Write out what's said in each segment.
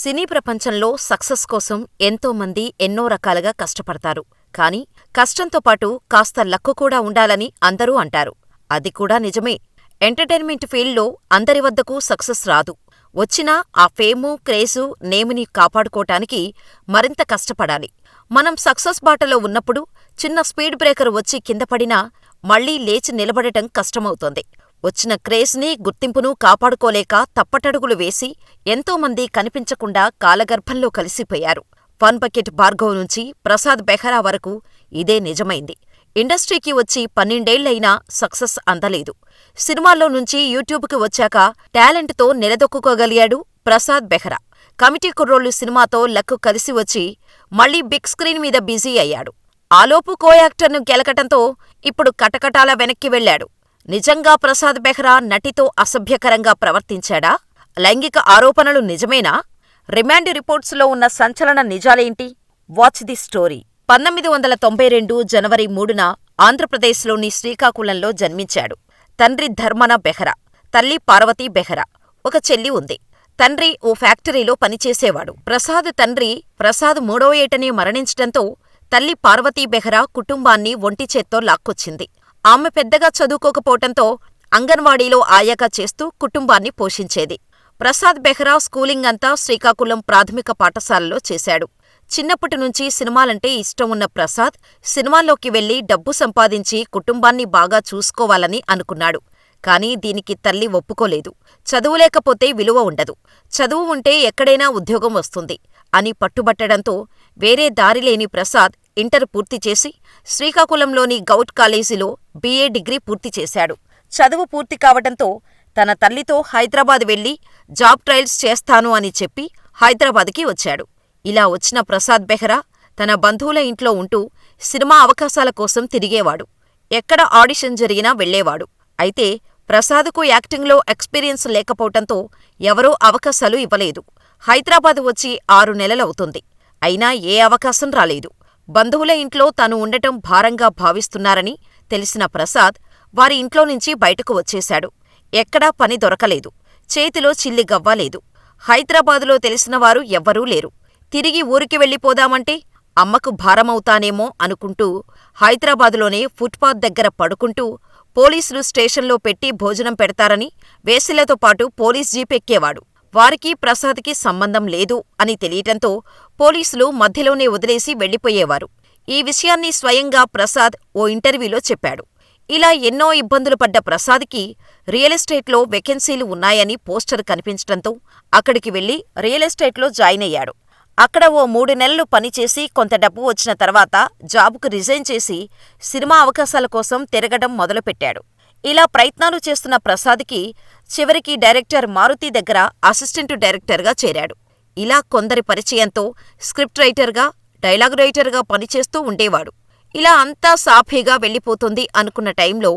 సినీ ప్రపంచంలో సక్సెస్ కోసం ఎంతో మంది ఎన్నో రకాలుగా కష్టపడతారు. కానీ కష్టంతో పాటు కాస్త లక్కు కూడా ఉండాలని అందరూ అంటారు. అది కూడా నిజమే. ఎంటర్టైన్మెంట్ ఫీల్డ్లో అందరి వద్దకు సక్సెస్ రాదు. వచ్చినా ఆ ఫేము, క్రేజు, నేముని కాపాడుకోటానికి మరింత కష్టపడాలి. మనం సక్సెస్ బాటలో ఉన్నప్పుడు చిన్న స్పీడ్ బ్రేకర్ వచ్చి కిందపడినా మళ్ళీ లేచి నిలబడటం కష్టమవుతోంది. వచ్చిన క్రేజ్ని, గుర్తింపును కాపాడుకోలేక తప్పటడుగులు వేసి ఎంతోమంది కనిపించకుండా కాలగర్భంలో కలిసిపోయారు. ఫన్ బకెట్ భార్గవ్ నుంచి ప్రసాద్ బెహ్రా వరకు ఇదే నిజమైంది. ఇండస్ట్రీకి వచ్చి పన్నెండేళ్ళయినా సక్సెస్ అందలేదు. సినిమాల్లో నుంచి యూట్యూబ్కి వచ్చాక టాలెంట్తో నిలదొక్కుకోగలిగాడు ప్రసాద్ బెహ్రా. కమిటీ కుర్రోళ్ళు సినిమాతో లక్ కలిసి వచ్చి మళ్ళీ బిగ్ స్క్రీన్ మీద బిజీ అయ్యాడు. ఆలోపు కో యాక్టర్ను గెలకటంతో ఇప్పుడు కటకటాల వెనక్కి వెళ్ళాడు. నిజంగా ప్రసాద్ బెహ్రా నటితో అసభ్యకరంగా ప్రవర్తించాడా? లైంగిక ఆరోపణలు నిజమేనా? రిమాండ్ రిపోర్ట్సులో ఉన్న సంచలన నిజాలేంటి? Watch the story. పంతొమ్మిది వందల తొంభై రెండు జనవరి మూడున ఆంధ్రప్రదేశ్లోని శ్రీకాకుళంలో జన్మించాడు. తండ్రి ధర్మన బెహ్రా, తల్లి పార్వతీ బెహ్రా. ఒక చెల్లి ఉంది. తండ్రి ఓ ఫ్యాక్టరీలో పనిచేసేవాడు. ప్రసాద్ తండ్రి ప్రసాద్ మూడో ఏటనే మరణించటంతో తల్లి పార్వతీ బెహ్రా కుటుంబాన్ని ఒంటిచేత్తో లాక్కొచ్చింది. ఆమె పెద్దగా చదువుకోకపోవటంతో అంగన్వాడీలో ఆయాగా చేస్తూ కుటుంబాన్ని పోషించేది. ప్రసాద్ బెహ్రా స్కూలింగ్ అంతా శ్రీకాకుళం ప్రాథమిక పాఠశాలలో చేశాడు. చిన్నప్పటినుంచీ సినిమాలంటే ఇష్టం ఉన్న ప్రసాద్ సినిమాల్లోకి వెళ్ళి డబ్బు సంపాదించి కుటుంబాన్ని బాగా చూసుకోవాలని అనుకున్నాడు. కానీ దీనికి తల్లి ఒప్పుకోలేదు. చదువులేకపోతే విలువ ఉండదు. చదువు ఉంటే ఎక్కడైనా ఉద్యోగం వస్తుంది అని పట్టుబట్టడంతో వేరే దారిలేని ప్రసాద్ ఇంటర్ పూర్తిచేసి శ్రీకాకుళంలోని గౌట్ కాలేజీలో బీఏ డిగ్రీ పూర్తి చేశాడు. చదువు పూర్తి కావడంతో తన తల్లితో హైదరాబాద్ వెళ్ళి జాబ్ ట్రయల్స్ చేస్తాను అని చెప్పి హైదరాబాద్కి వచ్చాడు. ఇలా వచ్చిన ప్రసాద్ బెహ్రా తన బంధువుల ఇంట్లో ఉంటూ సినిమా అవకాశాల కోసం తిరిగేవాడు. ఎక్కడ ఆడిషన్ జరిగినా వెళ్ళేవాడు. అయితే ప్రసాద్కు యాక్టింగ్లో ఎక్స్పీరియన్స్ లేకపోవటంతో ఎవరూ అవకాశాలు ఇవ్వలేదు. హైదరాబాద్ వచ్చి ఆరు నెలలవుతుంది. అయినా ఏ అవకాశం రాలేదు. బంధువుల ఇంట్లో తాను ఉండటం భారంగా భావిస్తున్నారని తెలిసిన ప్రసాద్ వారి ఇంట్లోనుంచి బయటకు వచ్చేశాడు. ఎక్కడా పని దొరకలేదు. చేతిలో చిల్లి గవ్వ లేదు. హైదరాబాదులో తెలిసినవారు ఎవ్వరూ లేరు. తిరిగి ఊరికి వెళ్ళిపోదామంటే అమ్మకు భారమవుతానేమో అనుకుంటూ హైదరాబాదులోనే ఫుట్పాత్ దగ్గర పడుకుంటూ పోలీసులు స్టేషన్లో పెట్టి భోజనం పెడతారని వేసిలతో పాటు పోలీస్ జీప్ ఎక్కేవాడు. వారికి ప్రసాద్కి సంబంధం లేదు అని తెలియటంతో పోలీసులు మధ్యలోనే వదిలేసి వెళ్ళిపోయేవారు ఈ విషయాన్ని స్వయంగా ప్రసాద్ ఓ ఇంటర్వ్యూలో చెప్పాడు. ఇలా ఎన్నో ఇబ్బందులు పడ్డ ప్రసాద్కి రియల్ ఎస్టేట్లో వెకెన్సీలు ఉన్నాయని పోస్టర్ కనిపించటంతో అక్కడికి వెళ్ళి రియల్ ఎస్టేట్లో జాయిన్ అయ్యాడు. అక్కడ ఓ మూడు నెలలు పనిచేసి కొంత డబ్బు వచ్చిన తర్వాత జాబ్కు రిజైన్ చేసి సినిమా అవకాశాల కోసం తిరగడం మొదలుపెట్టాడు. ఇలా ప్రయత్నాలు చేస్తున్న ప్రసాద్కి చివరికి డైరెక్టర్ మారుతి దగ్గర అసిస్టెంట్ డైరెక్టర్గా చేరాడు. ఇలా కొందరి పరిచయంతో స్క్రిప్ట్ రైటర్గా, డైలాగ్ రైటర్గా పనిచేస్తూ ఉండేవాడు. ఇలా అంతా సాఫీగా వెళ్ళిపోతుంది అనుకున్న టైంలో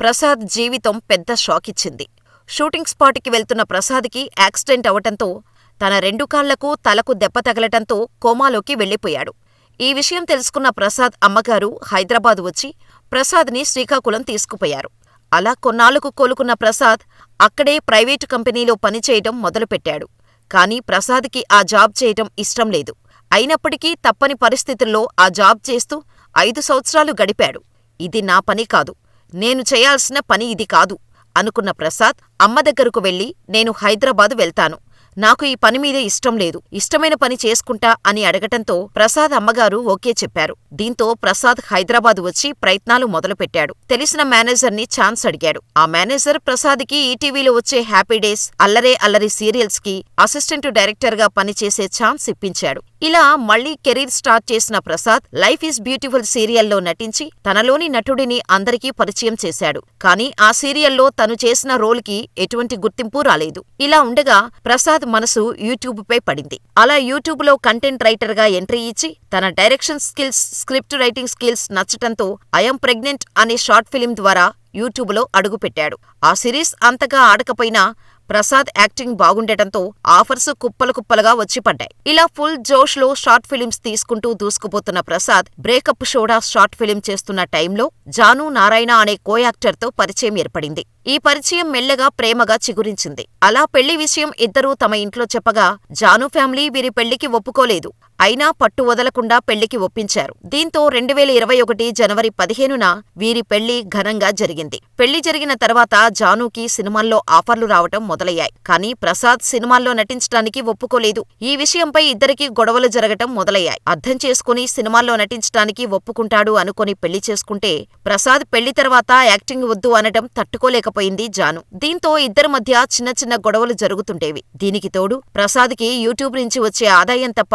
ప్రసాద్ జీవితం పెద్ద షాకిచ్చింది. షూటింగ్ స్పాట్కి వెళ్తున్న ప్రసాద్కి యాక్సిడెంట్ అవటంతో తన రెండు కాళ్ళకూ తలకు దెబ్బ తగలటంతో కోమాలోకి వెళ్ళిపోయాడు. ఈ విషయం తెలుసుకున్న ప్రసాద్ అమ్మగారు హైదరాబాద్ వచ్చి ప్రసాద్ని శ్రీకాకుళం తీసుకుపోయారు. అలా కొన్నాళ్ళకు కోలుకున్న ప్రసాద్ అక్కడే ప్రైవేటు కంపెనీలో పనిచేయటం మొదలుపెట్టాడు. కానీ ప్రసాద్కి ఆ జాబ్ చేయటం ఇష్టం లేదు. అయినప్పటికీ తప్పని పరిస్థితుల్లో ఆ జాబ్ చేస్తూ ఐదు సంవత్సరాలు గడిపాడు. ఇది నా పని కాదు. నేను చేయాల్సిన పని ఇది కాదు అనుకున్న ప్రసాద్ అమ్మ దగ్గరకు వెళ్ళి నేను హైదరాబాద్ వెళ్తాను. నాకు ఈ పని మీదే ఇష్టం లేదు. ఇష్టమైన పని చేసుకుంటా అని అడగటంతో ప్రసాద్ అమ్మగారు ఓకే చెప్పారు. దీంతో ప్రసాద్ హైదరాబాద్ వచ్చి ప్రయత్నాలు మొదలుపెట్టాడు. తెలిసిన మేనేజర్ని ఛాన్స్ అడిగాడు. ఆ మేనేజర్ ప్రసాద్కి ఈటీవీలో వచ్చే హ్యాపీ డేస్, అల్లరే అల్లరి సీరియల్స్కి అసిస్టెంట్ డైరెక్టర్గా పనిచేసే ఛాన్స్ ఇప్పించాడు. ఇలా మళ్ళీ కెరీర్ స్టార్ట్ చేసిన ప్రసాద్ లైఫ్ ఈజ్ బ్యూటిఫుల్ సీరియల్లో నటించి తనలోని నటుడిని అందరికీ పరిచయం చేశాడు. కానీ ఆ సీరియల్లో తను చేసిన రోల్కి ఎటువంటి గుర్తింపు రాలేదు. ఇలా ఉండగా ప్రసాద్ మనసు యూట్యూబ్ పై పడింది. అలా యూట్యూబ్లో కంటెంట్ రైటర్గా ఎంట్రీ ఇచ్చి తన direction skills, script writing skills నచ్చటంతో I'm pregnant అనే షార్ట్ ఫిలిం ద్వారా యూట్యూబ్లో అడుగుపెట్టాడు. ఆ సిరీస్ అంతగా ఆడకపోయినా ప్రసాద్ యాక్టింగ్ బాగుండటంతో ఆఫర్స్ కుప్పలు కుప్పలుగా వచ్చి పడ్డాయి. ఇలా ఫుల్ జోష్లో షార్ట్ ఫిలిమ్స్ తీసుకుంటూ దూసుకుపోతున్న ప్రసాద్ బ్రేకప్ షోడా షార్ట్ ఫిలిం చేస్తున్న టైంలో జాను నారాయణ అనే కో తో పరిచయం ఏర్పడింది. ఈ పరిచయం మెల్లగా ప్రేమగా చిగురించింది. అలా పెళ్ళి విషయం ఇద్దరూ తమ ఇంట్లో చెప్పగా జాను ఫ్యామిలీ వీరి పెళ్ళికి ఒప్పుకోలేదు. అయినా పట్టు వదలకుండా పెళ్ళికి ఒప్పించారు. దీంతో రెండు వేల ఇరవై ఒకటి జనవరి పదిహేనున వీరి పెళ్ళి ఘనంగా జరిగింది. పెళ్ళి జరిగిన తర్వాత జానుకి సినిమాల్లో ఆఫర్లు రావటం మొదలయ్యాయి. కానీ ప్రసాద్ సినిమాల్లో నటించడానికి ఒప్పుకోలేదు. ఈ విషయంపై ఇద్దరికీ గొడవలు జరగటం మొదలయ్యాయి. అర్థం చేసుకుని సినిమాల్లో నటించడానికి ఒప్పుకుంటాడు అనుకొని పెళ్ళి చేసుకుంటే ప్రసాద్ పెళ్ళి తర్వాత యాక్టింగ్ వద్దు అనటం తట్టుకోలేకపోయింది జాను. దీంతో ఇద్దరి మధ్య చిన్న చిన్న గొడవలు జరుగుతుంటేవి దీనికి తోడు ప్రసాద్కి యూట్యూబ్ నుంచి వచ్చే ఆదాయం తప్ప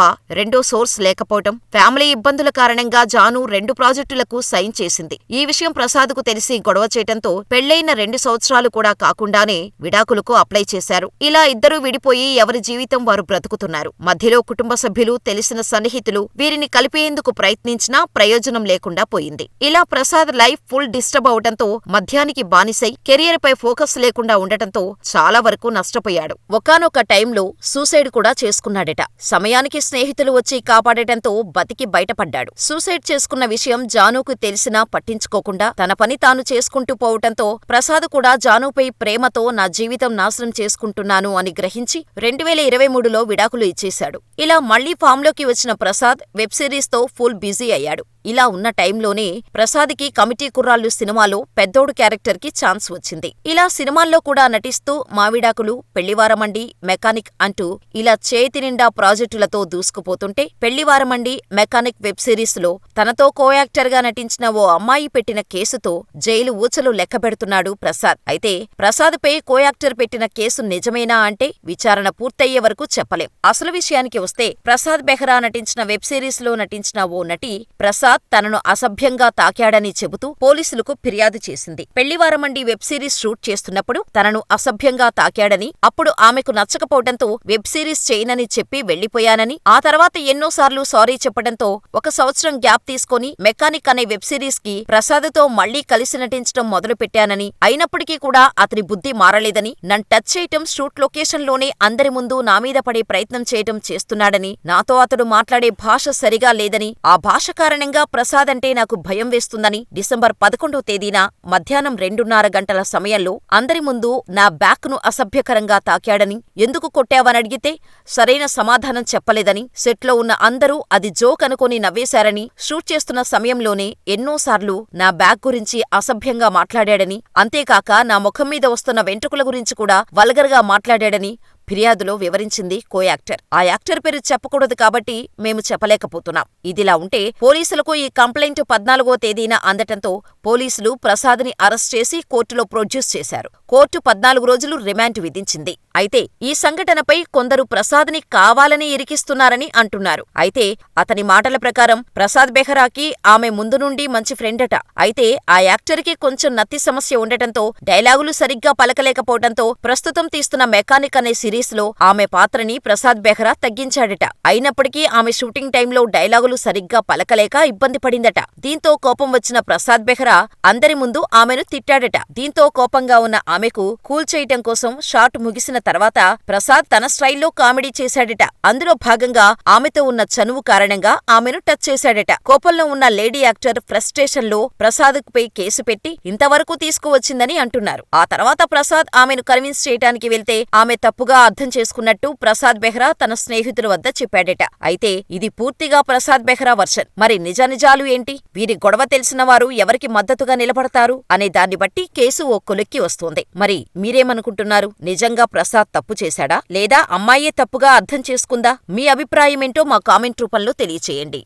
రెండో సోర్స్ లేకపోవడం ఫ్యామిలీ ఇబ్బందుల కారణంగా జాను రెండు ప్రాజెక్టులకు సైన్ చేసింది. ఈ విషయం ప్రసాద్కు తెలిసి గొడవ చేయటంతో పెళ్ళైన రెండు సంవత్సరాలు కూడా కాకుండానే విడాకులకు అప్లై చేశారు. ఇలా ఇద్దరూ విడిపోయి ఎవరి జీవితం వారు బ్రతుకుతున్నారు. మధ్యలో కుటుంబ సభ్యులు తెలిసిన సన్నిహితులు వీరిని కలిపేందుకు ప్రయత్నించినా ప్రయోజనం లేకుండా పోయింది. ఇలా ప్రసాద్ లైఫ్ ఫుల్ డిస్టర్బ్ అవడంతో మద్యానికి బానిసై కెరియర్ పై ఫోకస్ లేకుండా ఉండటంతో చాలా వరకు నష్టపోయాడు. ఒకానొక టైంలో సూసైడ్ కూడా చేసుకున్నాడట. సమయానికి స్నేహితులు వచ్చి కాపాడటంతో బతికి బయటపడ్డాడు. సూసైడ్ చేసుకున్న విషయం జానుకు తెలిసినా పట్టించుకోకుండా తన పని తాను చేసుకుంటూ పోవటంతో ప్రసాద్ కూడా జానుపై ప్రేమతో నా జీవితం నాశనం చేసుకుంటున్నాను అని గ్రహించి రెండు వేల ఇరవై మూడులో విడాకులు ఇచ్చేశాడు. ఇలా మళ్ళీ ఫామ్లోకి వచ్చిన ప్రసాద్ వెబ్ సిరీస్తో ఫుల్ బిజీ అయ్యాడు. ఇలా ఉన్న టైంలోనే ప్రసాద్కి కమిటీ కుర్రాళ్ళు సినిమాలో పెద్దోడు క్యారెక్టర్కి ఛాన్స్ వచ్చింది. ఇలా సినిమాల్లో కూడా నటిస్తూ మావిడాకులు పెళ్ళివారమండి మెకానిక్ అంటూ ఇలా చేతి నిండా ప్రాజెక్టులతో దూసుకుపోతుంటే పెళ్ళివారమండి మెకానిక్ వెబ్ సిరీస్లో తనతో కోయాక్టర్గా నటించిన ఓ అమ్మాయి పెట్టిన కేసుతో జైలు ఊచలు లెక్కబెడుతున్నాడు ప్రసాద్. అయితే ప్రసాద్పై కోయాక్టర్ పెట్టిన కేసు నిజమేనా అంటే విచారణ పూర్తయ్యే వరకు చెప్పలేం. అసలు విషయానికి వస్తే ప్రసాద్ బెహ్రా నటించిన వెబ్ సిరీస్లో నటించిన ఓ నటి ప్రసాద్ తనను అసభ్యంగా తాకాడని చెబుతూ పోలీసులకు ఫిర్యాదు చేసింది. పెళ్ళివారమండి వెబ్ సిరీస్ షూట్ చేస్తున్నప్పుడు తనను అసభ్యంగా తాకాడని అప్పుడు ఆమెకు నచ్చకపోవడంతో వెబ్ సిరీస్ చేయనని చెప్పి వెళ్ళిపోయానని ఆ తర్వాత ఎన్నోసార్లు సారీ చెప్పడంతో ఒక సంవత్సరం గ్యాప్ తీసుకొని మెకానిక్ అనే వెబ్ సిరీస్కి ప్రసాద్తో మళ్ళీ కలిసి నటించడం మొదలుపెట్టానని అయినప్పటికీ కూడా అతని బుద్ధి మారలేదని నన్ను టచ్ చేయటం షూట్ లొకేషన్లోనే అందరి ముందు నా మీద పడే ప్రయత్నం చేయటం చేస్తున్నాడని నాతో అతడు మాట్లాడే భాష సరిగా లేదని ఆ భాష కారణంగా ప్రసాద్ అంటే నాకు భయం వేస్తుందని డిసెంబర్ పదకొండో తేదీన మధ్యాహ్నం రెండున్నర గంటల సమయంలో అందరి ముందు నా బ్యాక్ను అసభ్యకరంగా తాకాడని ఎందుకు కొట్టావనడిగితే సరైన సమాధానం చెప్పలేదని సెట్లో ఉన్న అందరూ అది జోక్ అనుకుని నవ్వేశారని షూట్ చేస్తున్న సమయంలోనే ఎన్నోసార్లు నా బ్యాగ్ గురించి అసభ్యంగా మాట్లాడాడని అంతేకాక నా ముఖం మీద వస్తున్న వెంట్రుకల గురించి కూడా వల్గర్గా మాట్లాడాడని ఫిర్యాదులో వివరించింది కో యాక్టర్. ఆ యాక్టర్ పేరు చెప్పకూడదు కాబట్టి మేము చెప్పలేకపోతున్నాం. ఇదిలా ఉంటే పోలీసులకు ఈ కంప్లైంట్ పద్నాలుగో తేదీన అందటంతో పోలీసులు ప్రసాద్ని అరెస్ట్ చేసి కోర్టులో ప్రొడ్యూస్ చేశారు. కోర్టు పద్నాలుగు రోజులు రిమాండ్ విధించింది. అయితే ఈ సంఘటనపై కొందరు ప్రసాద్ని కావాలని ఇరికిస్తున్నారని అంటున్నారు. అయితే అతని మాటల ప్రకారం ప్రసాద్ బెహ్రాకి ఆమె ముందు నుండి మంచి ఫ్రెండట. అయితే ఆ యాక్టర్కి కొంచెం నత్తి సమస్య ఉండటంతో డైలాగులు సరిగ్గా పలకలేకపోవడంతో ప్రస్తుతం తీస్తున్న మెకానిక్ అనే సిరీస్లో ఆమె పాత్రని ప్రసాద్ బెహ్రా తగ్గించాడట. అయినప్పటికీ ఆమె షూటింగ్ టైంలో డైలాగులు సరిగ్గా పలకలేక ఇబ్బంది పడిందట. దీంతో కోపం వచ్చిన ప్రసాద్ బెహ్రా అందరి ముందు ఆమెను తిట్టాడట. దీంతో కోపంగా ఉన్న ఆమెకు కూల్ చేయటం కోసం షాట్ ముగిసిన తర్వాత ప్రసాద్ తన స్టైల్లో కామెడీ చేశాడట. అందులో భాగంగా ఆమెతో ఉన్న చనువు కారణంగా ఆమెను టచ్ చేశాడట. కోపంలో ఉన్న లేడీ యాక్టర్ ఫ్రస్ట్రేషన్లో పై కేసు పెట్టి ఇంతవరకు తీసుకువచ్చిందని అంటున్నారు. ఆ తర్వాత ప్రసాద్ ఆమెను కన్విన్స్ చేయటానికి వెళ్తే ఆమె తప్పుగా అర్థం చేసుకున్నట్టు ప్రసాద్ బెహ్రా తన స్నేహితుల వద్ద చెప్పాడట. అయితే ఇది పూర్తిగా ప్రసాద్ బెహ్రా వర్షన్. మరి నిజానిజాలు ఏంటి? వీరి గొడవ తెలిసిన వారు ఎవరికి మద్దతుగా నిలబడతారు? అనే దాన్ని బట్టి కేసు ఓ కొలిక్కి వస్తోంది. మరి మీరేమనుకుంటున్నారు? నిజంగా ప్రసాద్ తప్పు చేశాడా? లేదా అమ్మాయే తప్పుగా అర్థం చేసుకుందా? మీ అభిప్రాయమేంటో మా కామెంట్ రూపంలో తెలియచేయండి.